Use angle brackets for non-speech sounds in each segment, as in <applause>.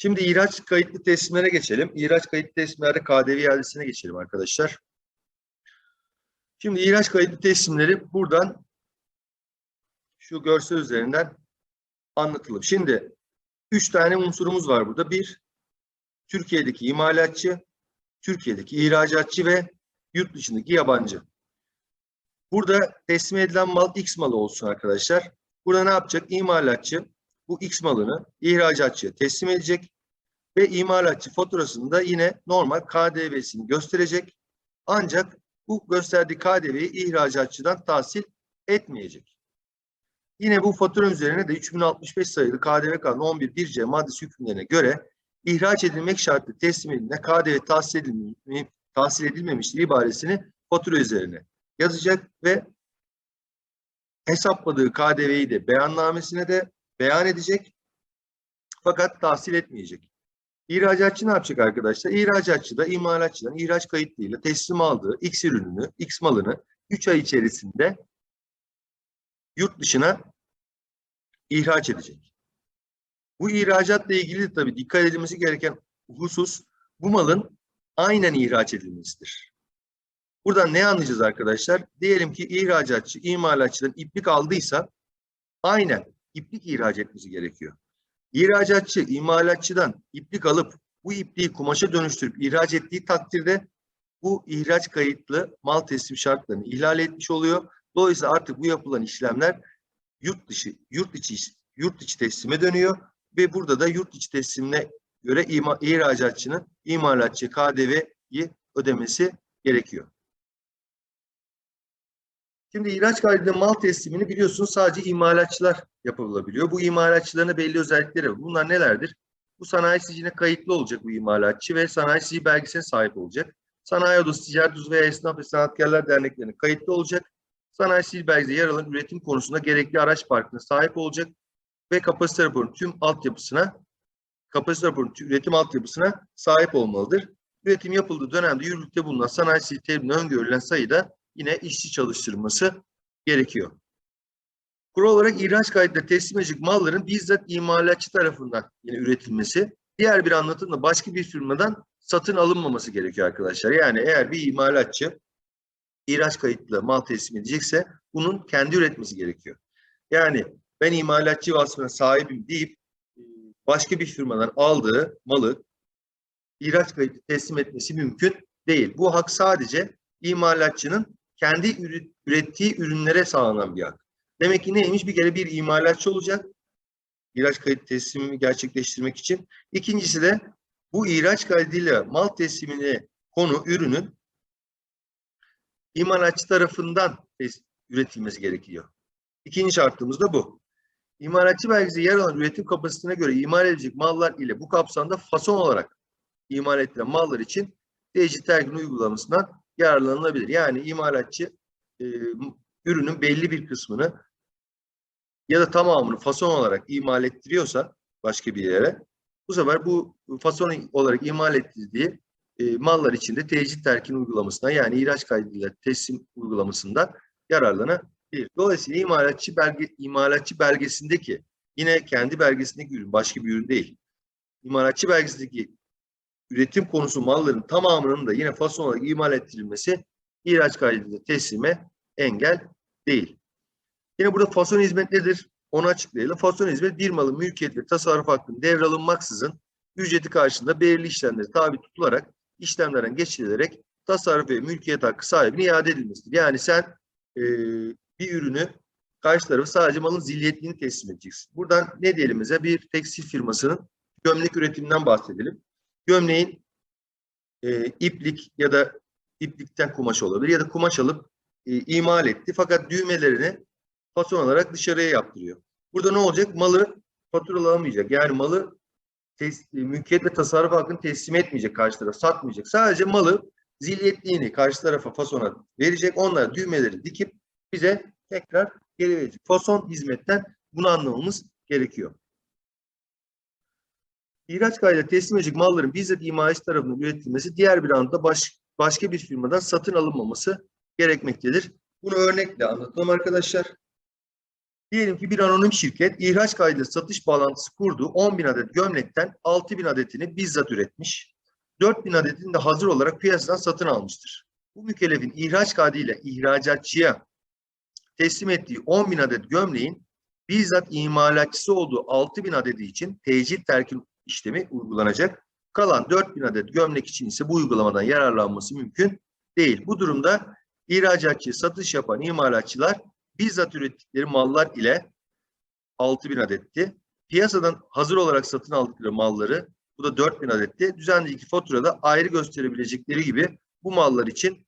Şimdi ihraç kayıtlı teslimlere geçelim. İhraç kayıtlı teslimlerde KDV iadesine geçelim arkadaşlar. Şimdi ihraç kayıtlı teslimleri buradan şu görsel üzerinden anlatalım. Şimdi üç tane unsurumuz var burada. Bir, Türkiye'deki imalatçı, Türkiye'deki ihracatçı ve yurt dışındaki yabancı. Burada teslim edilen mal X malı olsun arkadaşlar. Burada ne yapacak? İmalatçı bu X malını ihracatçıya teslim edecek ve imalatçı faturasını da yine normal KDV'sini gösterecek. Ancak bu gösterdiği KDV'yi ihracatçıdan tahsil etmeyecek. Yine bu fatura üzerine de 3065 sayılı KDV kanunu 11 1C maddesi hükümlerine göre ihraç edilmek şartı teslim ediline KDV tahsil, edilme, tahsil edilmemiştir ibaresini fatura üzerine yazacak ve hesapladığı KDV'yi de beyannamesine de beyan edecek. Fakat tahsil etmeyecek. İhracatçı ne yapacak arkadaşlar? İhracatçı da imalatçıdan ihraç kayıtlığıyla teslim aldığı X ürününü, X malını 3 ay içerisinde yurt dışına ihraç edecek. Bu ihracatla ilgili tabii dikkat edilmesi gereken husus bu malın aynen ihraç edilmesidir. Buradan ne anlayacağız arkadaşlar? Diyelim ki ihracatçı imalatçıdan iplik aldıysa aynen iplik ihraç etmesi gerekiyor. İhracatçı imalatçıdan iplik alıp bu ipliği kumaşa dönüştürüp ihraç ettiği takdirde bu ihraç kayıtlı mal teslim şartlarını ihlal etmiş oluyor. Dolayısıyla artık bu yapılan işlemler yurt dışı, yurt içi, yurt içi teslime dönüyor ve burada da yurt içi teslimine göre ima, ihracatçının imalatçı KDV'yi ödemesi gerekiyor. Şimdi ihraç kaydıyla mal teslimini biliyorsunuz sadece imalatçılar yapılabiliyor. Bu imalatçıların belli özellikleri var. Bunlar nelerdir? Bu sanayi sicine kayıtlı olacak bu imalatçı ve sanayi sici belgesine sahip olacak. Sanayi odası, ticaret odası veya esnaf ve sanatkarlar derneklerine kayıtlı olacak. Sanayi sicil belgesinde yer alan üretim konusunda gerekli araç parkına sahip olacak ve kapasite raporunun tüm altyapısına kapasite raporunun tüm üretim altyapısına sahip olmalıdır. Üretim yapıldığı dönemde yürürlükte bulunan sanayi sicil teriminde öngörülen sayıda yine işçi çalıştırması gerekiyor. Kural olarak ihraç kaydıyla teslim edilecek malların bizzat imalatçı tarafından yine üretilmesi, diğer bir anlatımla başka bir firmadan satın alınmaması gerekiyor arkadaşlar. Yani eğer bir imalatçı ihraç kayıtlı mal teslim edecekse bunun kendi üretmesi gerekiyor. Yani ben imalatçı vasfına sahibim deyip e, başka bir firmadan aldığı malı ihraç kayıtlı teslim etmesi mümkün değil. Bu hak sadece imalatçının kendi ürettiği ürünlere sağlanan bir hak. Demek ki neymiş? Bir kere bir imalatçı olacak. İhraç kayıt teslimini gerçekleştirmek için. İkincisi de bu ihraç kaydıyla mal teslimine konu ürünün imalatçı tarafından üretilmesi gerekiyor. İkinci şartımız da bu. İmalatçı belgesi yer alan üretim kapasitesine göre imal edilecek mallar ile bu kapsamda fason olarak imal edilen mallar için tecrit terkin uygulamasından yararlanılabilir. Yani imalatçı e, ürünün belli bir kısmını ya da tamamını fason olarak imal ettiriyorsa başka bir yere bu sefer bu fason olarak imal ettirdiği e, mallar içinde tecrit terkin uygulamasından yani ihraç kaydıyla teslim uygulamasından yararlanabilir. Dolayısıyla imalatçı belge imalatçı belgesindeki yine kendi belgesindeki ürün başka bir ürün değil. İmalatçı belgesindeki üretim konusu malların tamamının da yine fason olarak imal ettirilmesi ihraç kaydıyla teslime engel değil. Yine burada fason hizmet nedir? Onu açıklayalım. Fason hizmet bir malın mülkiyet ve tasarruf hakkının devralınmaksızın ücreti karşılığında belirli işlemlere tabi tutularak işlemlerden geçirilerek tasarruf ve mülkiyet hakkı sahibine iade edilmesidir. Yani sen e, bir ürünü karşı tarafı sadece malın zilyetliğini teslim edeceksin. Buradan ne diyelim bize? Bir tekstil firmasının gömlek üretiminden bahsedelim. Gömleğin e, iplik ya da iplikten kumaş olabilir ya da kumaş alıp e, imal etti. Fakat düğmelerini fason olarak dışarıya yaptırıyor. Burada ne olacak? Malı faturalamayacak. Yani malı e, mülkiyet ve tasarruf hakkını teslim etmeyecek karşı taraf, satmayacak. Sadece malı zilyetliğini karşı tarafa fasona verecek. Onlar düğmeleri dikip bize tekrar geri verecek. Fason hizmetten bunu anlamamız gerekiyor. İhraç kaydıyla teslim edecek malların bizzat imalatçı tarafından üretilmesi diğer bir anda baş, başka bir firmadan satın alınmaması gerekmektedir. Bunu örnekle anlatalım arkadaşlar. Diyelim ki bir anonim şirket ihraç kaydıyla satış bağlantısı kurduğu 10 bin adet gömlekten 6 bin adetini bizzat üretmiş. 4 bin adetini de hazır olarak piyasadan satın almıştır. Bu mükellefin ihraç kaydıyla ihracatçıya teslim ettiği 10 bin adet gömleğin bizzat imalatçısı olduğu 6 bin adedi için tecil terkin işlemi uygulanacak. Kalan 4 bin adet gömlek için ise bu uygulamadan yararlanması mümkün değil. Bu durumda ihracatçı satış yapan imalatçılar bizzat ürettikleri mallar ile 6000 adetti. Piyasadan hazır olarak satın aldıkları malları bu da 4000 adetti. Düzenli iki faturada ayrı gösterebilecekleri gibi bu mallar için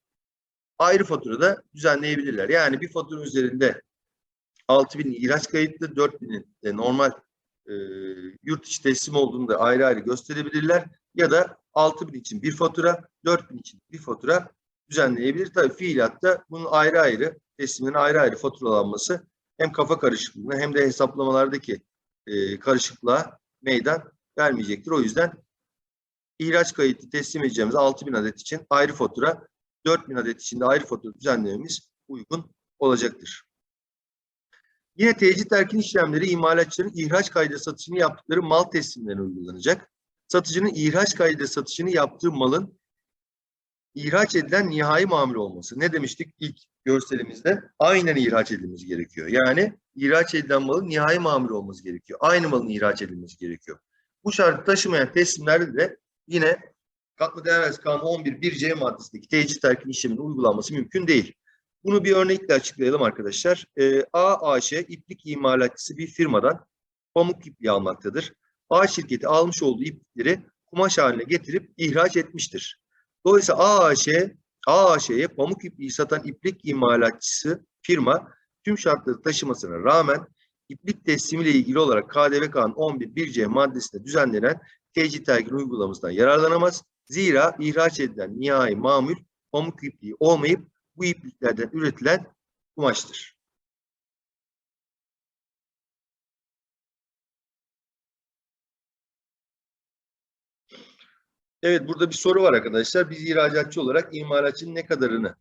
ayrı faturada düzenleyebilirler. Yani bir fatura üzerinde 6000 ihraç kayıtlı, 4000'in de normal e, yurt içi teslim olduğunu da ayrı ayrı gösterebilirler. Ya da 6000 için bir fatura, 4000 için bir fatura düzenleyebilir. Tabii fiiliyatta bunun ayrı ayrı teslimin ayrı ayrı faturalanması hem kafa karışıklığına hem de hesaplamalardaki e, karışıklığa meydan vermeyecektir. O yüzden ihraç kayıtlı teslim edeceğimiz 6000 adet için ayrı fatura, 4000 adet için de ayrı fatura düzenlememiz uygun olacaktır. Yine tecrit erkin işlemleri imalatçıların ihraç kaydı satışını yaptıkları mal teslimlerine uygulanacak. Satıcının ihraç kaydı satışını yaptığı malın ihraç edilen nihai mamul olması. Ne demiştik ilk görselimizde? Aynen ihraç edilmesi gerekiyor. Yani ihraç edilen malın nihai mamul olması gerekiyor. Aynı malın ihraç edilmesi gerekiyor. Bu şartı taşımayan teslimlerde de yine katma değer vergisi kanunu 11 1C maddesindeki tecrit terkin işleminin uygulanması mümkün değil. Bunu bir örnekle açıklayalım arkadaşlar. Ee, A, AŞ iplik imalatçısı bir firmadan pamuk ipliği almaktadır. A şirketi almış olduğu iplikleri kumaş haline getirip ihraç etmiştir. Dolayısıyla AAŞ, AAŞ'ye pamuk ipliği satan iplik imalatçısı firma tüm şartları taşımasına rağmen iplik teslimiyle ilgili olarak KDV Kanunu 11 1C maddesinde düzenlenen tecrit terkin uygulamasından yararlanamaz. Zira ihraç edilen nihai mamul pamuk ipliği olmayıp bu ipliklerden üretilen kumaştır. Evet burada bir soru var arkadaşlar. Biz ihracatçı olarak imalatçının ne kadarını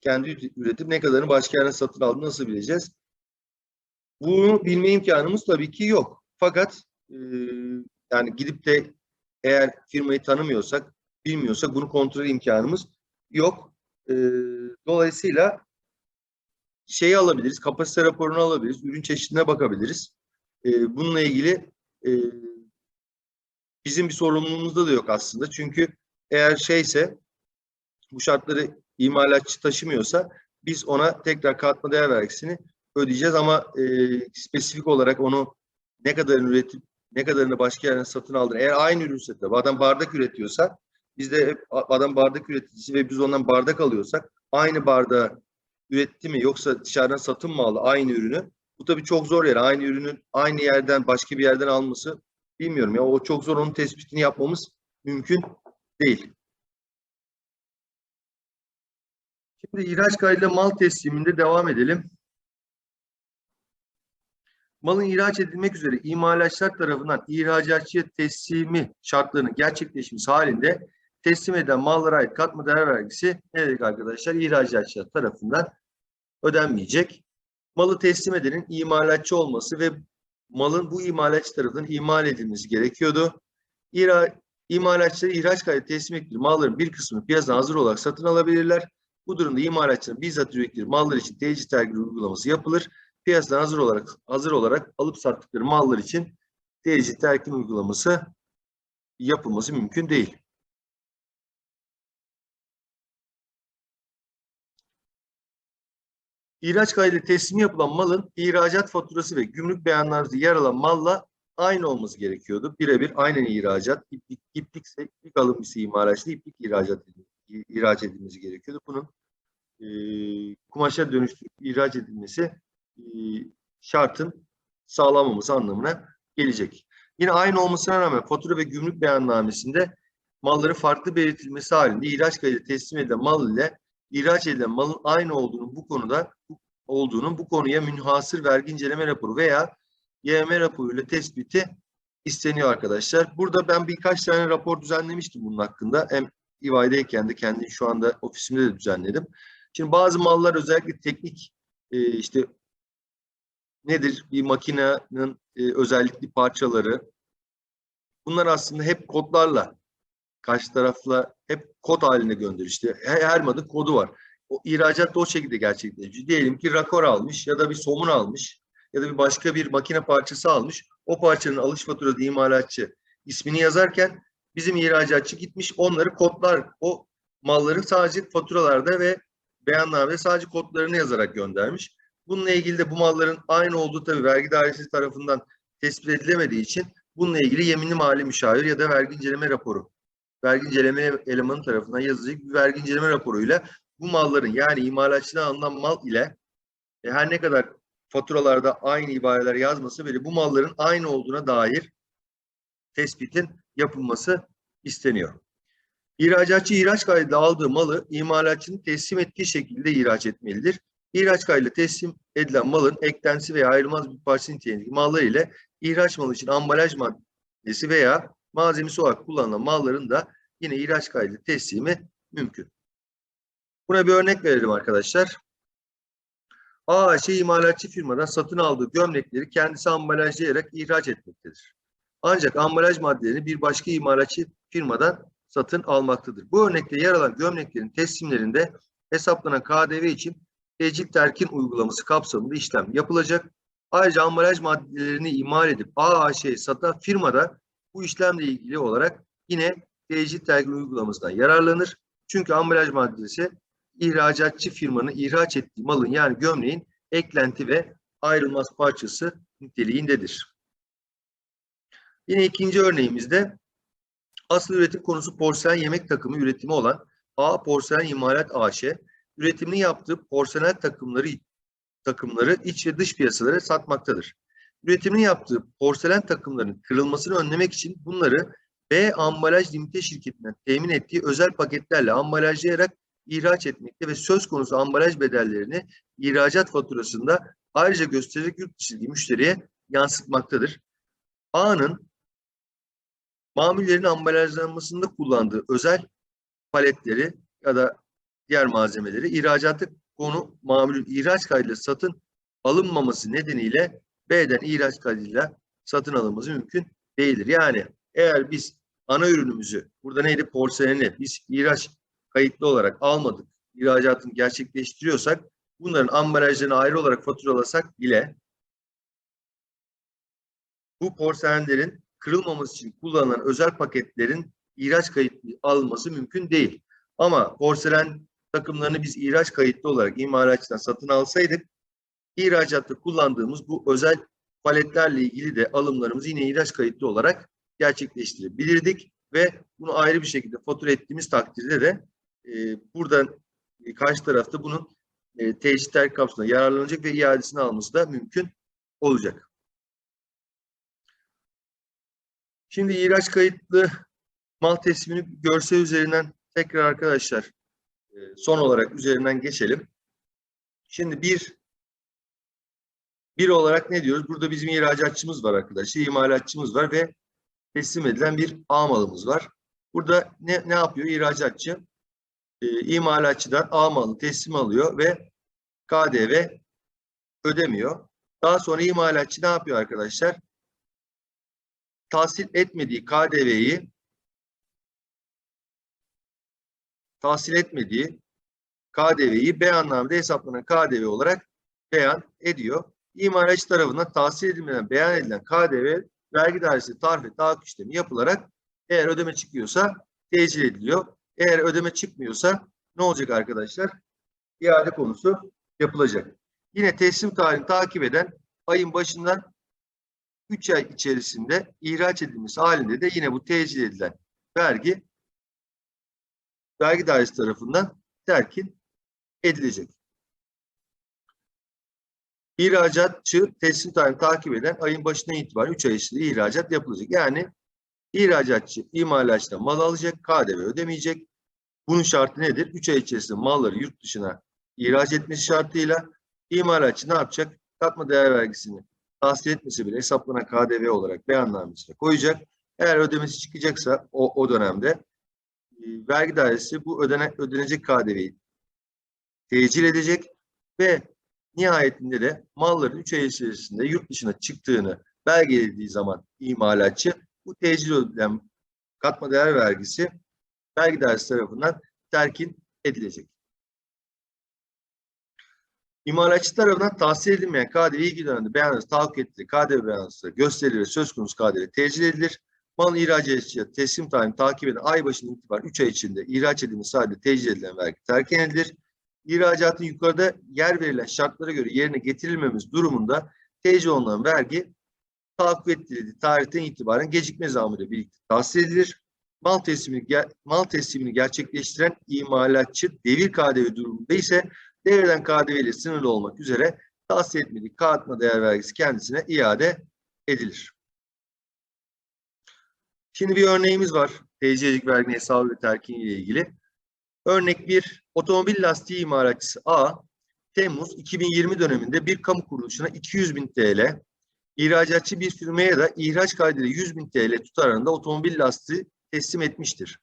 kendi üretip ne kadarını başka satın aldığını nasıl bileceğiz? Bunu bilme imkanımız tabii ki yok. Fakat e, yani gidip de eğer firmayı tanımıyorsak, bilmiyorsak bunu kontrol imkanımız yok. E, dolayısıyla şeyi alabiliriz, kapasite raporunu alabiliriz, ürün çeşidine bakabiliriz. E, bununla ilgili e, bizim bir sorumluluğumuzda da yok aslında. Çünkü eğer şeyse bu şartları imalatçı taşımıyorsa biz ona tekrar katma değer vergisini ödeyeceğiz ama e, spesifik olarak onu ne kadarını üretip ne kadarını başka yerden satın aldın. Eğer aynı ürünse tabii adam bardak üretiyorsa biz de adam bardak üreticisi ve biz ondan bardak alıyorsak aynı bardağı üretti mi yoksa dışarıdan satın mı aldı aynı ürünü? Bu tabii çok zor yer. Aynı ürünün aynı yerden başka bir yerden alması bilmiyorum ya o çok zor onun tespitini yapmamız mümkün değil. Şimdi ihraç kaydıyla mal tesliminde devam edelim. Malın ihraç edilmek üzere imalatçılar tarafından ihracatçıya teslimi şartlarının gerçekleşmesi halinde teslim eden mallara ait katma değer vergisi ne dedik arkadaşlar? İhracatçılar tarafından ödenmeyecek. Malı teslim edenin imalatçı olması ve malın bu imalatçı tarafından imal edilmesi gerekiyordu. İra, imalatçıları ihraç kaydı teslim ettikleri malların bir kısmını piyasadan hazır olarak satın alabilirler. Bu durumda imalatçıların bizzat ürettikleri mallar için tecrit tercih uygulaması yapılır. Piyasadan hazır olarak hazır olarak alıp sattıkları mallar için tecrit terkin uygulaması yapılması mümkün değil. İhraç kaydı teslimi yapılan malın ihracat faturası ve gümrük beyanlarında yer alan malla aynı olması gerekiyordu. Birebir aynen ihracat, iplik, iplikse iplik alımcısı imalatçı, iplik ihracat ihraç edilmesi gerekiyordu. Bunun e, kumaşa dönüştürüp ihraç edilmesi e, şartın sağlanmaması anlamına gelecek. Yine aynı olmasına rağmen fatura ve gümrük beyannamesinde malların farklı belirtilmesi halinde ihraç kaydı teslim edilen mal ile ihraç edilen malın aynı olduğunu bu konuda olduğunun bu konuya münhasır vergi inceleme raporu veya YM raporuyla tespiti isteniyor arkadaşlar. Burada ben birkaç tane rapor düzenlemiştim bunun hakkında. Hem İVA'dayken de kendi şu anda ofisimde de düzenledim. Şimdi bazı mallar özellikle teknik e, işte nedir? Bir makinenin e, özellikli parçaları. Bunlar aslında hep kodlarla karşı tarafla hep kod halinde gönderiyor. İşte her, her madde kodu var. O ihracat o şekilde gerçekleşiyor. Diyelim ki rakor almış ya da bir somun almış ya da bir başka bir makine parçası almış. O parçanın alış faturası imalatçı ismini yazarken bizim ihracatçı gitmiş onları kodlar o malların sadece faturalarda ve beyannamede sadece kodlarını yazarak göndermiş. Bununla ilgili de bu malların aynı olduğu tabii vergi dairesi tarafından tespit edilemediği için bununla ilgili yeminli mali müşavir ya da vergi inceleme raporu vergi inceleme elemanı tarafından yazılacak bir vergi inceleme raporuyla bu malların yani imalatçıdan alınan mal ile e, her ne kadar faturalarda aynı ibareler yazması bile bu malların aynı olduğuna dair tespitin yapılması isteniyor. İhracatçı ihraç kaydıyla aldığı malı imalatçının teslim ettiği şekilde ihraç etmelidir. İhraç kaydıyla teslim edilen malın eklentisi veya ayrılmaz bir parça niteliğindeki mallar ile ihraç malı için ambalaj maddesi veya malzemesi olarak kullanılan malların da yine ihraç kaydıyla teslimi mümkün. Buna bir örnek verelim arkadaşlar. AAŞ imalatçı firmadan satın aldığı gömlekleri kendisi ambalajlayarak ihraç etmektedir. Ancak ambalaj maddelerini bir başka imalatçı firmadan satın almaktadır. Bu örnekte yer alan gömleklerin teslimlerinde hesaplanan KDV için tecil terkin uygulaması kapsamında işlem yapılacak. Ayrıca ambalaj maddelerini imal edip AAŞ'ye satan firmada bu işlemle ilgili olarak yine tecil terkin uygulamasından yararlanır. Çünkü ambalaj maddesi ihracatçı firmanın ihraç ettiği malın yani gömleğin eklenti ve ayrılmaz parçası niteliğindedir. Yine ikinci örneğimizde asıl üretim konusu porselen yemek takımı üretimi olan A Porselen İmalat AŞ üretimini yaptığı porselen takımları takımları iç ve dış piyasalara satmaktadır. Üretimini yaptığı porselen takımlarının kırılmasını önlemek için bunları B Ambalaj Limite şirketinden temin ettiği özel paketlerle ambalajlayarak ihraç etmekte ve söz konusu ambalaj bedellerini ihracat faturasında ayrıca göstererek yurt dışındaki müşteriye yansıtmaktadır. A'nın mamullerin ambalajlanmasında kullandığı özel paletleri ya da diğer malzemeleri ihracatı konu mamulün ihraç kaydıyla satın alınmaması nedeniyle B'den ihraç kaydıyla satın alınması mümkün değildir. Yani eğer biz ana ürünümüzü burada neydi porseleni biz ihraç kayıtlı olarak almadık, ihracatını gerçekleştiriyorsak bunların ambalajlarını ayrı olarak faturalasak bile bu porselenlerin kırılmaması için kullanılan özel paketlerin ihraç kayıtlı alınması mümkün değil. Ama porselen takımlarını biz ihraç kayıtlı olarak imalatçıdan satın alsaydık ihracatta kullandığımız bu özel paletlerle ilgili de alımlarımızı yine ihraç kayıtlı olarak gerçekleştirebilirdik ve bunu ayrı bir şekilde fatura ettiğimiz takdirde de e, buradan e, karşı tarafta bunun e, teşhitler kapsamında yararlanacak ve iadesini alması da mümkün olacak. Şimdi ihraç kayıtlı mal teslimini görsel üzerinden tekrar arkadaşlar e, son olarak üzerinden geçelim. Şimdi bir bir olarak ne diyoruz? Burada bizim ihracatçımız var arkadaşlar, imalatçımız var ve teslim edilen bir A malımız var. Burada ne, ne yapıyor ihracatçı? E, imalatçıdan A malı teslim alıyor ve KDV ödemiyor. Daha sonra imalatçı ne yapıyor arkadaşlar? Tahsil etmediği KDV'yi tahsil etmediği KDV'yi B anlamda hesaplanan KDV olarak beyan ediyor. İmalatçı tarafından tahsil edilmeden beyan edilen KDV vergi dairesi tarif ve tahakkuk işlemi yapılarak eğer ödeme çıkıyorsa tecil ediliyor. Eğer ödeme çıkmıyorsa ne olacak arkadaşlar? İade konusu yapılacak. Yine teslim tarihini takip eden ayın başından 3 ay içerisinde ihraç edilmesi halinde de yine bu tecil edilen vergi vergi dairesi tarafından terkin edilecek. İhracatçı teslim tarihini takip eden ayın başından itibaren 3 ay içinde ihracat yapılacak. Yani ihracatçı imalatçıdan mal alacak, KDV ödemeyecek. Bunun şartı nedir? 3 ay içerisinde malları yurt dışına ihraç etmesi şartıyla imalatçı ne yapacak? Katma değer vergisini tahsil etmesi bile hesaplanan KDV olarak beyannamesine koyacak. Eğer ödemesi çıkacaksa o, o dönemde e, vergi dairesi bu ödene, ödenecek KDV'yi tecil edecek ve nihayetinde de malların 3 ay içerisinde yurt dışına çıktığını belgelediği zaman imalatçı bu tecil ödem katma değer vergisi vergi dairesi tarafından terkin edilecek. İmalatçı tarafından tahsil edilmeyen KDV ilgili dönemde beyanatı tahakkuk ettiği KDV beyanatı gösterilir ve söz konusu KDV tecil edilir. Mal ihraç edilişi teslim tarihini takip eden ay başından itibaren 3 ay içinde ihraç edilmiş sadece tecil edilen vergi terkin edilir. İhracatın yukarıda yer verilen şartlara göre yerine getirilmemiz durumunda tecil olunan vergi tahakkuk ettirildiği tarihten itibaren gecikme zammıyla birlikte tahsil edilir. Mal teslimini, mal teslimini gerçekleştiren imalatçı devir KDV durumunda ise devreden KDV ile sınırlı olmak üzere tahsil etmediği katma değer vergisi kendisine iade edilir. Şimdi bir örneğimiz var. TC'lik vergi hesabı ve terkini ile ilgili. Örnek 1. Otomobil lastiği imalatçısı A, Temmuz 2020 döneminde bir kamu kuruluşuna 200 bin TL, ihracatçı bir firmaya da ihraç kaydıyla 100 bin TL tutarında otomobil lastiği teslim etmiştir.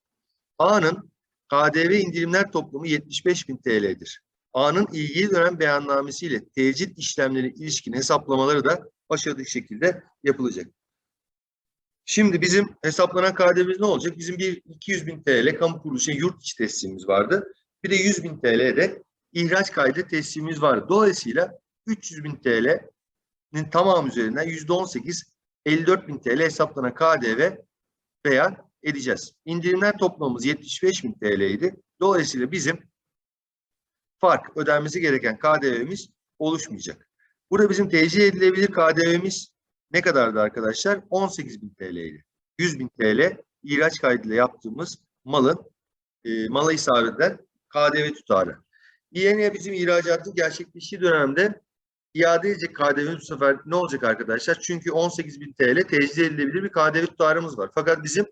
A'nın KDV indirimler toplamı 75 bin TL'dir. A'nın ilgili dönem beyannamesiyle tecil işlemleri ilişkin hesaplamaları da aşağıdaki şekilde yapılacak. Şimdi bizim hesaplanan KDV'miz ne olacak? Bizim bir 200 bin TL kamu kuruluşuna yurt içi teslimimiz vardı. Bir de 100 bin TL de ihraç kaydı teslimimiz vardı. Dolayısıyla 300 bin TL'nin tamamı üzerinden %18 54 bin TL hesaplanan KDV beyan edeceğiz. İndirimler toplamımız 75 bin TL idi. Dolayısıyla bizim fark ödenmesi gereken KDV'miz oluşmayacak. Burada bizim tecil edilebilir KDV'miz ne kadardı arkadaşlar? 18 bin TL'ydi. 100 bin TL ihraç kaydıyla yaptığımız malın e, mala isabet eden KDV tutarı. Yine bizim ihracatın gerçekleştiği dönemde iade edecek KDV'nin bu sefer ne olacak arkadaşlar? Çünkü 18 bin TL tecil edilebilir bir KDV tutarımız var. Fakat bizim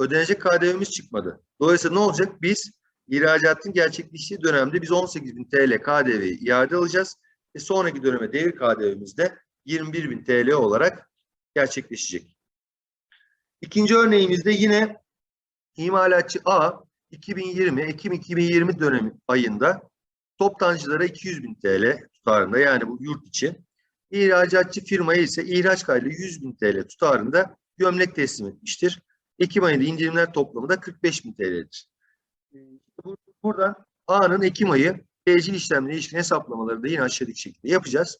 ödenecek KDV'miz çıkmadı. Dolayısıyla ne olacak? Biz ihracatın gerçekleştiği dönemde biz 18 bin TL KDV'yi iade alacağız. Ve sonraki döneme devir KDV'miz de 21 bin TL olarak gerçekleşecek. İkinci örneğimizde yine imalatçı A 2020, Ekim 2020 dönemi ayında toptancılara 200 bin TL tutarında yani bu yurt içi. İhracatçı firmaya ise ihraç kaydı 100 bin TL tutarında gömlek teslim etmiştir. Ekim ayında indirimler toplamı da 45 bin TL'dir. Buradan A'nın Ekim ayı tecil işlemlerine ilişkin hesaplamaları da yine aşağıdaki şekilde yapacağız.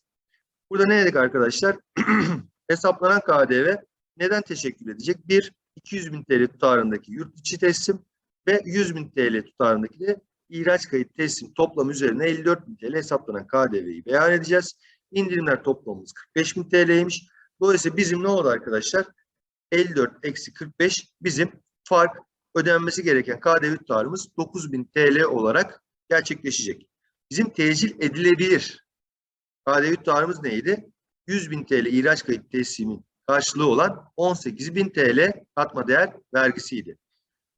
Burada ne dedik arkadaşlar? <clears throat> Hesaplanan KDV neden teşekkür edecek? Bir, 200 bin TL tutarındaki yurt içi teslim ve 100 bin TL tutarındaki de ihraç kayıt teslim toplam üzerine 54 bin TL hesaplanan KDV'yi beyan edeceğiz. İndirimler toplamımız 45 bin TL'ymiş. Dolayısıyla bizim ne oldu arkadaşlar? 54 eksi 45 bizim fark ödenmesi gereken KDV tutarımız 9 bin TL olarak gerçekleşecek. Bizim tecil edilebilir KDV tutarımız neydi? 100 bin TL ihraç kayıt teslimin karşılığı olan 18 bin TL katma değer vergisiydi.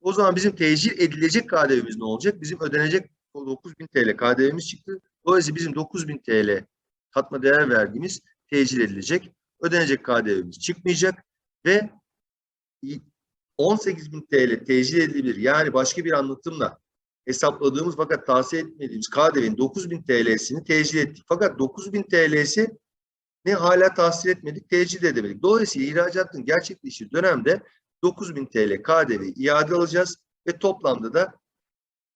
O zaman bizim tecil edilecek KDV'miz ne olacak? Bizim ödenecek 9 bin TL KDV'miz çıktı. Dolayısıyla bizim 9 bin TL katma değer vergimiz tecil edilecek. Ödenecek KDV'miz çıkmayacak ve 18 bin TL tecil edilebilir. Yani başka bir anlatımla hesapladığımız fakat tahsil etmediğimiz KDV'nin 9000 TL'sini tecil ettik. Fakat 9000 TL'si ne hala tahsil etmedik, tecil edemedik. Dolayısıyla ihracatın gerçekleştiği dönemde 9000 TL KDV iade alacağız ve toplamda da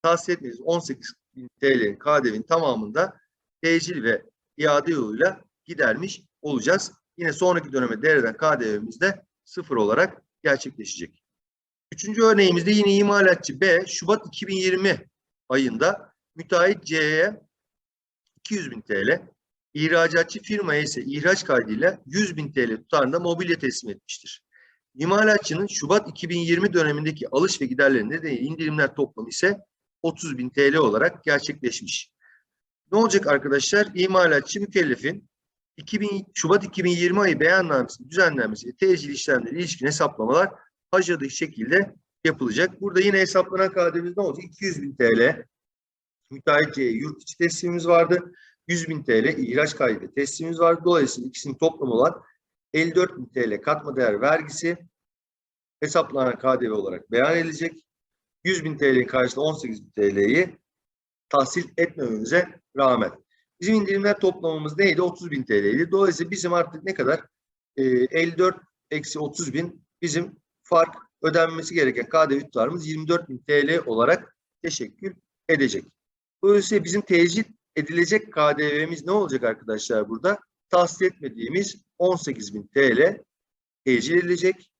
tahsil etmediğimiz 18.000 TL'nin KDV'nin tamamında tecil ve iade yoluyla gidermiş olacağız. Yine sonraki döneme devreden KDV'miz de sıfır olarak gerçekleşecek. Üçüncü örneğimizde yine imalatçı B Şubat 2020 ayında müteahhit C'ye 200 bin TL, ihracatçı firmaya ise ihraç kaydıyla 100 bin TL tutarında mobilya teslim etmiştir. İmalatçının Şubat 2020 dönemindeki alış ve giderleri nedeniyle indirimler toplamı ise 30 bin TL olarak gerçekleşmiş. Ne olacak arkadaşlar? İmalatçı mükellefin 2000, Şubat 2020 ayı beyannamesi düzenlenmesi ve tecil işlemleri ilişkin hesaplamalar aşağıdaki şekilde yapılacak. Burada yine hesaplanan KDV'miz ne olacak? 200 bin TL müteahhitçiye yurt içi teslimimiz vardı. 100 bin TL ihraç kaydı teslimimiz vardı. Dolayısıyla ikisinin toplamı olan 54 bin TL katma değer vergisi hesaplanan KDV olarak beyan edilecek. 100 bin TL'nin karşılığında 18 bin TL'yi tahsil etmememize rağmen. Bizim indirimler toplamımız neydi? 30.000 TL'ydi. Dolayısıyla bizim artık ne kadar? Ee, 54 eksi 30.000 bizim fark ödenmesi gereken KDV tutarımız 24.000 TL olarak teşekkül edecek. Dolayısıyla bizim tecil edilecek KDV'miz ne olacak arkadaşlar burada? Tahsil etmediğimiz 18.000 TL tecil edilecek.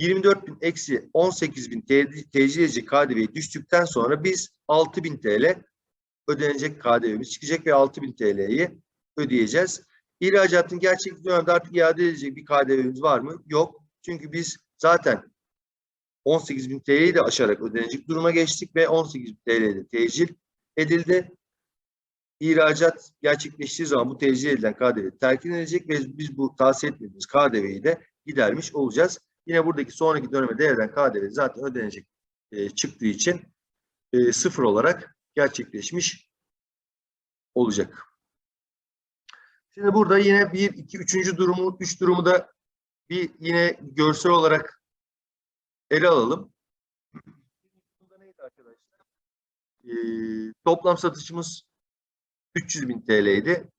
24.000 eksi 18.000 te- tecil edilecek KDV'yi düştükten sonra biz 6.000 TL ödenecek KDV'miz çıkacak ve 6.000 TL'yi ödeyeceğiz. İhracatın gerçek dönemde artık iade edilecek bir KDV'miz var mı? Yok. Çünkü biz zaten 18.000 TL'yi de aşarak ödenecek duruma geçtik ve 18.000 TL'de tecil edildi. İhracat gerçekleştiği zaman bu tecil edilen KDV terk edilecek ve biz bu tahsil etmediğimiz KDV'yi de gidermiş olacağız. Yine buradaki sonraki döneme devreden KDV zaten ödenecek e, çıktığı için e, sıfır olarak gerçekleşmiş olacak. Şimdi burada yine bir, iki, üçüncü durumu, üç durumu da bir yine görsel olarak ele alalım. Neydi arkadaşlar? Ee, toplam satışımız 300 bin TL'ydi.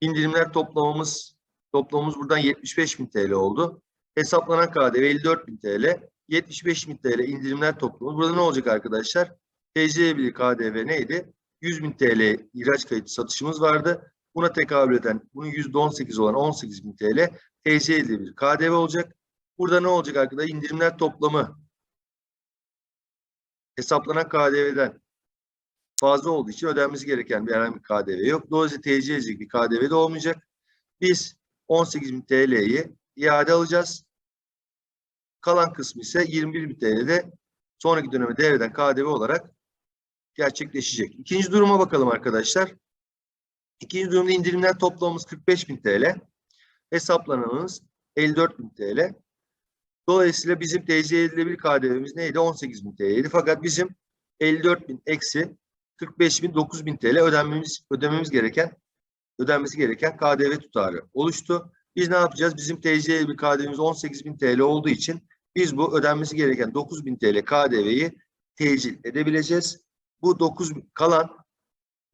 İndirimler toplamımız toplamımız buradan 75 bin TL oldu. Hesaplanan KDV 54 bin TL. 75 bin TL indirimler toplamı. Burada ne olacak arkadaşlar? TC'li KDV neydi? 100 bin TL ihraç kayıtlı satışımız vardı. Buna tekabül eden, bunun %18 olan 18 bin TL TC bir KDV olacak. Burada ne olacak arkadaşlar? İndirimler toplamı hesaplanan KDV'den fazla olduğu için ödenmesi gereken bir herhangi bir KDV yok. Dolayısıyla TC bir KDV de olmayacak. Biz 18.000 TL'yi iade alacağız. Kalan kısmı ise 21.000 TL'de sonraki döneme devreden KDV olarak gerçekleşecek. İkinci duruma bakalım arkadaşlar. İkinci durumda indirimler toplamımız 45.000 TL. Hesaplananımız 54.000 TL. Dolayısıyla bizim TC edilebilir KDV'miz neydi? 18.000 TL'ydi. Fakat bizim 54.000 eksi 45.000 9.000 TL ödenmemiz ödememiz gereken ödenmesi gereken KDV tutarı oluştu. Biz ne yapacağız? Bizim TC edilebilir KDV'miz 18.000 TL olduğu için biz bu ödenmesi gereken 9.000 TL KDV'yi tecil edebileceğiz. Bu 9 kalan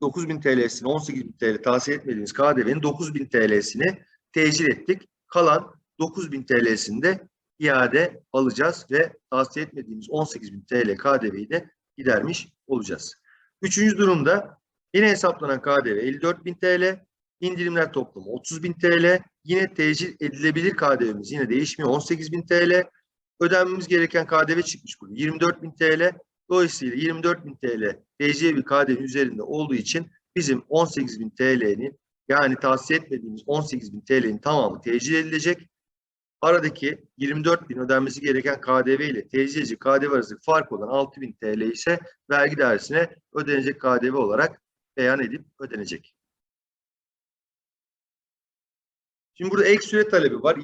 9.000 TL'sini 18.000 TL tahsil etmediğimiz KDV'nin 9.000 TL'sini tecil ettik. Kalan 9.000 TL'sini de iade alacağız ve tahsil etmediğimiz 18.000 TL KDV'yi de gidermiş olacağız. Üçüncü durumda yine hesaplanan KDV 54.000 TL, indirimler toplamı 30.000 TL, yine tecil edilebilir KDV'miz yine değişmiyor 18.000 TL, ödenmemiz gereken KDV çıkmış burada 24.000 TL, dolayısıyla 24.000 TL bir KDV üzerinde olduğu için bizim 18.000 TL'nin yani tahsil etmediğimiz 18.000 TL'nin tamamı tecil edilecek aradaki 24 bin ödenmesi gereken KDV ile tecilci KDV arasındaki fark olan 6 bin TL ise vergi dairesine ödenecek KDV olarak beyan edip ödenecek. Şimdi burada ek süre talebi var.